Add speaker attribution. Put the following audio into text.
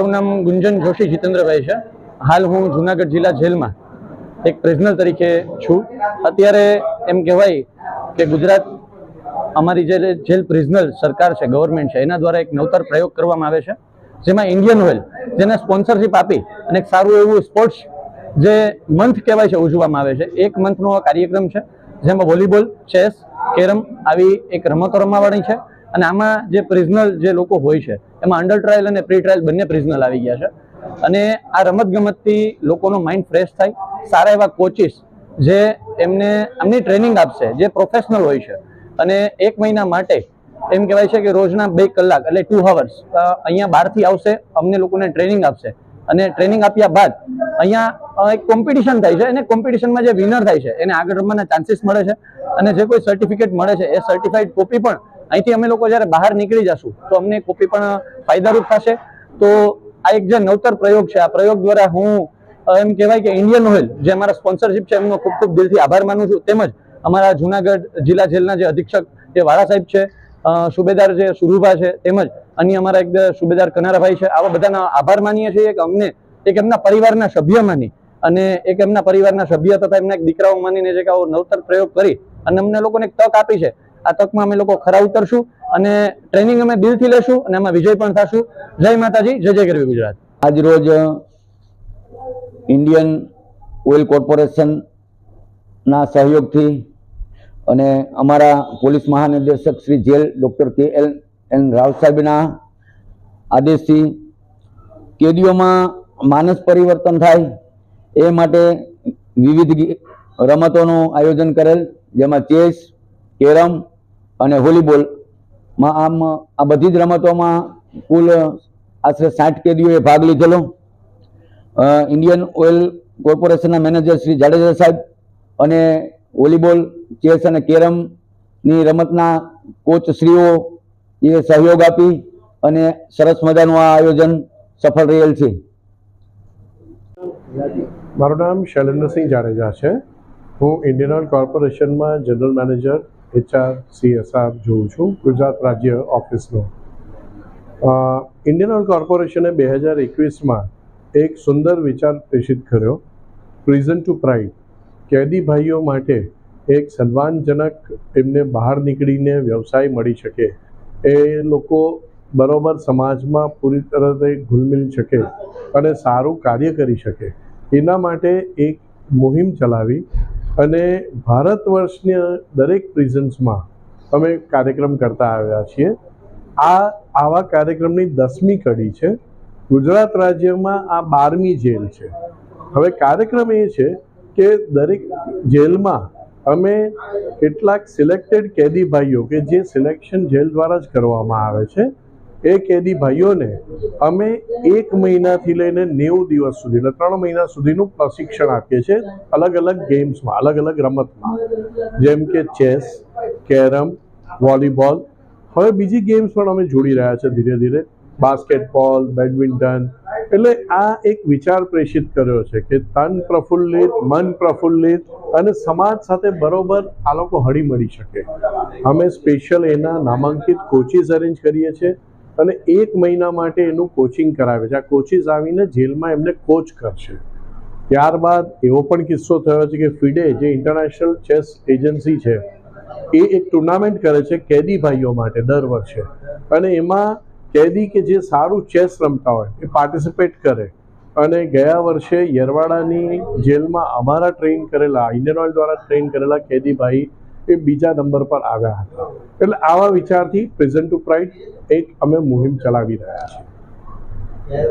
Speaker 1: મારું નામ ગુંજન જોશી જીતેન્દ્રભાઈ છે. હાલ હું જુનાગઢ જિલ્લા જેલમાં એક પ્રિઝનર તરીકે છું. અત્યારે એમ કહેવાય કે ગુજરાત અમારી જે જેલ પ્રિઝનર સરકાર છે ગવર્મેન્ટ છે, એના દ્વારા એક નવતર પ્રયોગ કરવામાં આવે છે. જેમાં ઇન્ડિયન ઓઇલ જેને સ્પોન્સરશિપ આપી અને એક સારું એવું સ્પોર્ટ્સ જે મંથ કહેવાય છે, ઉજવવામાં આવે છે. એક મંથનો કાર્યક્રમ છે, જેમાં વોલીબોલ ચેસ કેરમ આવી એક રમતો રમવાની છે. અને આમાં જે પ્રિઝનલ જે લોકો હોય છે, એમાં અંડર ટ્રાયલ અને પ્રી ટ્રાયલ બંને પ્રિઝનલ આવી ગયા છે. અને આ રમત ગમતથી લોકોનો માઇન્ડ ફ્રેશ થાય. સારા એવા કોચિસ જે એમને, એમની ટ્રેનિંગ આપશે, જે પ્રોફેશનલ હોય છે. અને એક મહિના માટે એમ કહેવાય છે કે રોજના બે કલાક એટલે ટુ હાવર્સ અહીંયા બહારથી આવશે, અમને લોકોને ટ્રેનિંગ આપશે. અને ટ્રેનિંગ આપ્યા બાદ અહીંયા એક કોમ્પિટિશન થાય છે. અને કોમ્પિટિશનમાં જે વિનર થાય છે, એને આગળ રમવાના ચાન્સીસ મળે છે. અને જે કોઈ સર્ટિફિકેટ મળે છે, એ સર્ટિફાઈડ કોપી પણ અહીંથી અમે લોકો જ્યારે બહાર નીકળી જશું, તો અમને કોપી પણ ફાયદારૂપ થશે. તો આ એક જે નવતર પ્રયોગ છે, આ પ્રયોગ દ્વારા હું એમ કહેવાય કે ઇન્ડિયન ઓઇલ જે અમારા સ્પોન્સરશિપ છે, એમનો ખૂબ ખૂબ દિલથી આભાર માનું છું. તેમજ અમારા જુનાગઢ જિલ્લા જેલના જે અધિક્ષક જે વાળા સાહેબ છે સુબેદાર જે સુરુભા છે, તેમજ અન્ય અમારા એક સુબેદાર કનારાભાઈ છે, આવા બધાના આભાર માનીએ છીએ. કે અમને, એક એમના પરિવારના સભ્ય માની અને એક એમના પરિવારના સભ્ય તથા એમના એક દીકરાઓ માનીને જે કે આવો નવતર પ્રયોગ કરી અને અમને લોકોને એક તક આપી છે. આ તકમાં અમે લોકો ખરા ઉતરશું અને ટ્રેનિંગ અમે દિલથી લેશું અને એમાં વિજય પણ થશું. જય માતાજી, જય જય ગરવી ગુજરાત.
Speaker 2: આજરોજ ઇન્ડિયન ઓઇલ કોર્પોરેશનના સહયોગથી અને અમારા પોલીસ મહાનિર્દેશક Shri jail doctor K L N Rao સાહેબના આદેશથી કેદીઓમાં માનસ પરિવર્તન થાય એ માટે વિવિધ રમતોનું આયોજન કરેલ, જેમાં ચેસ, કેરમ અને વોલીબોલમાં આમ આ બધી જ રમતોમાં કુલ આશરે સાઠ કેદીઓએ ભાગ લીધેલો. ઇન્ડિયન ઓઇલ કોર્પોરેશનના મેનેજર શ્રી જાડેજા સાહેબ અને વોલીબોલ ચેસ અને કેરમની રમતના કોચ શ્રીઓ એ સહયોગ આપી અને સરસ મજાનું આ આયોજન સફળ રહેલ છે.
Speaker 3: મારું નામ શૈલેન્દ્રસિંહ જાડેજા છે. હું ઇન્ડિયન ઓઇલ કોર્પોરેશનમાં જનરલ મેનેજર એચઆર સીએસઆર જોઉં છું, ગુજરાત રાજ્ય ઓફિસનો. ઇન્ડિયન ઓઇલ કોર્પોરેશને બે હજાર એકવીસમાં એક સુંદર વિચાર પ્રેષિત કર્યો પ્રિઝન ટુ પ્રાઇડ કેદી ભાઈઓ માટે એક સન્માનજનક એમને બહાર નીકળીને વ્યવસાય મળી શકે. એ લોકો બરોબર સમાજમાં પૂરી તરહે ઘુલમિલ શકે અને સારું કાર્ય કરી શકે. એના માટે એક મુહિમ ચલાવી અને ભારત વર્ષની દરેક પ્રિઝન્સમાં અમે કાર્યક્રમ કરતા આવ્યા છીએ. આ, આવા કાર્યક્રમની દસમી કડી છે. ગુજરાત રાજ્યમાં આ બારમી જેલ છે. હવે કાર્યક્રમ એ છે કે દરેક જેલમાં અમે કેટલાક સિલેક્ટેડ કેદી ભાઈઓ કે જે સિલેક્શન જેલ દ્વારા જ કરવામાં આવે છે. એ કેદી ભાઈઓને અમે એક મહિનાથી લઈને નેવું દિવસ સુધી એટલે ત્રણ મહિના સુધીનું પ્રશિક્ષણ આપીએ છીએ અલગ અલગ ગેમ્સમાં, અલગ અલગ રમતમાં. જેમ કે ચેસ, કેરમ, વોલીબોલ. હવે બીજી ગેમ્સ પણ અમે જોડી રહ્યા છે ધીરે ધીરે. Basketball, badminton. એટલે આ એક વિચાર પ્રેષિત કર્યો છે કે તન પ્રફુલ્લિત, મન પ્રફુલ્લિત અને સમાજ સાથે બરોબર આ લોકો હળી મળી શકે. અમે સ્પેશિયલ એના નામાંકિત કોચિસ અરેન્જ કરીએ છીએ. અને એક મહિના માટે એનું કોચિંગ કરાવે છે. આ કોચિસ આવીને જેલમાં એમને કોચ કરશે. ત્યારબાદ એવો પણ કિસ્સો થયો છે કે ફિડે, જે ઇન્ટરનેશનલ ચેસ એજન્સી છે, એ એક ટુર્નામેન્ટ કરે છે કેદી ભાઈઓ માટે દર વર્ષે. અને એમાં કેદી કે જે સારું ચેસ રમતા હોય, એ પાર્ટિસિપેટ કરે. અને ગયા વર્ષે યરવાડાની જેલમાં અમારા ટ્રેન કરેલા ઇન્ડિયન ઓઇલ દ્વારા ટ્રેન કરેલા કેદી ભાઈ એ બીજા નંબર પર આવ્યા હતા. એટલે આવા વિચારથી પ્રેઝન્ટ ટુ પ્રાઇડ એક અમે મુહિમ ચલાવી રહ્યા છીએ.